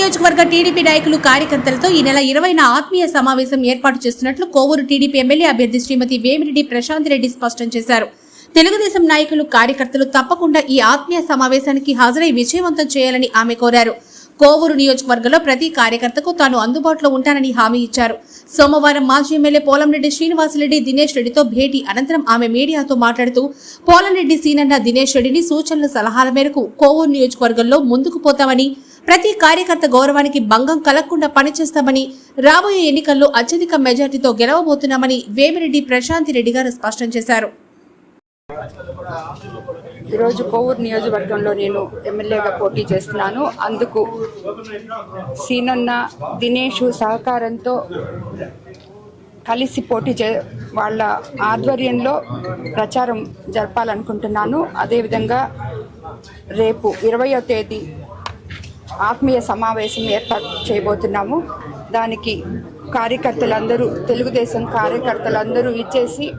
నియోజకవర్గ టీడీపీ నాయకులు కార్యకర్తలతో ఈ నెల ఇరవైన ఆత్మీయ సమావేశం ఏర్పాటు చేస్తున్నట్లు కోవూరు టీడీపీ ఎమ్మెల్యే అభ్యర్థి శ్రీమతి వేమిరెడ్డి ప్రశాంత్ రెడ్డి స్పష్టం చేశారు. తెలుగుదేశం నాయకులు కార్యకర్తలు తప్పకుండా ఈ ఆత్మీయ సమావేశానికి హాజరై విజయవంతం చేయాలని ఆమె కోరారు. కోవూరు నియోజకవర్గంలో ప్రతి కార్యకర్తకు తాను అందుబాటులో ఉంటానని హామీ ఇచ్చారు. సోమవారం మాజీ ఎమ్మెల్యే పోలంరెడ్డి శ్రీనివాసరెడ్డి దినేష్ రెడ్డితో భేటీ అనంతరం ఆమె మీడియాతో మాట్లాడుతూ పోలంరెడ్డి సీనన్న దినేష్ రెడ్డిని సూచనల సలహాల మేరకు కోవూరు నియోజకవర్గంలో ముందుకు పోతామని ప్రతి కార్యకర్త గౌరవానికి భంగం కలగకుండా పనిచేస్తామని రాబోయే ఎన్నికల్లో అత్యధిక మెజార్టీతో గెలవబోతున్నామని వేమిరెడ్డి ప్రశాంతి రెడ్డి గారు స్పష్టం చేశారు. ఈరోజు కోవూరు నియోజకవర్గంలో నేను ఎమ్మెల్యేగా పోటీ చేస్తున్నాను. అందుకు సీనన్న దినేష్ సహకారంతో కలిసి పోటీ చే వాళ్ళ ఆధ్వర్యంలో ప్రచారం జరపాలనుకుంటున్నాను. అదేవిధంగా రేపు ఇరవయో తేదీ ఆత్మీయ సమావేశం ఏర్పాటు చేయబోతున్నాము. దానికి కార్యకర్తలందరూ తెలుగుదేశం కార్యకర్తలందరూ ఇచ్చేసి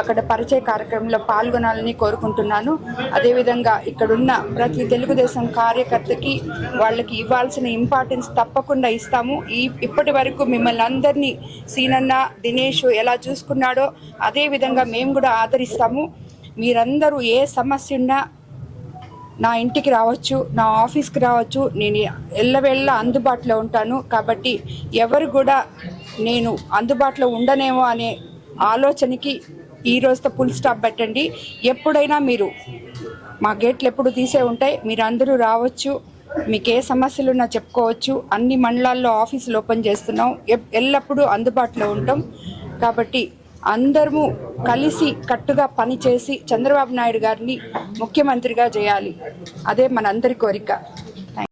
అక్కడ పరిచయ కార్యక్రమంలో పాల్గొనాలని కోరుకుంటున్నాను. అదేవిధంగా ఇక్కడున్న ప్రతి తెలుగుదేశం కార్యకర్తకి వాళ్ళకి ఇవ్వాల్సిన ఇంపార్టెన్స్ తప్పకుండా ఇస్తాము. ఈ ఇప్పటి వరకు మిమ్మల్ని అందరినీ సీనన్న దినేష్ ఎలా చూసుకున్నాడో అదేవిధంగా మేము కూడా ఆదరిస్తాము. మీరందరూ ఏ సమస్య ఉన్నా నా ఇంటికి రావచ్చు నా ఆఫీస్కి రావచ్చు నేను ఎల్లవేళ్ళ అందుబాటులో ఉంటాను. కాబట్టి ఎవరు కూడా నేను అందుబాటులో ఉండనేమో అనే ఆలోచనకి ఈ రోజుతో ఫుల్ స్టాప్ పెట్టండి. ఎప్పుడైనా మీరు మా గేట్లు ఎప్పుడు తీసే ఉంటాయి మీరు అందరూ రావచ్చు మీకు ఏ సమస్యలు ఉన్నా చెప్పుకోవచ్చు. అన్ని మండలాల్లో ఆఫీసులు ఓపెన్ చేస్తున్నాం. ఎల్లప్పుడూ అందుబాటులో ఉంటాం. కాబట్టి అందరము కలిసి కట్టుగా పనిచేసి చంద్రబాబు నాయుడు గారిని ముఖ్యమంత్రిగా చేయాలి. అదే మనందరి కోరిక.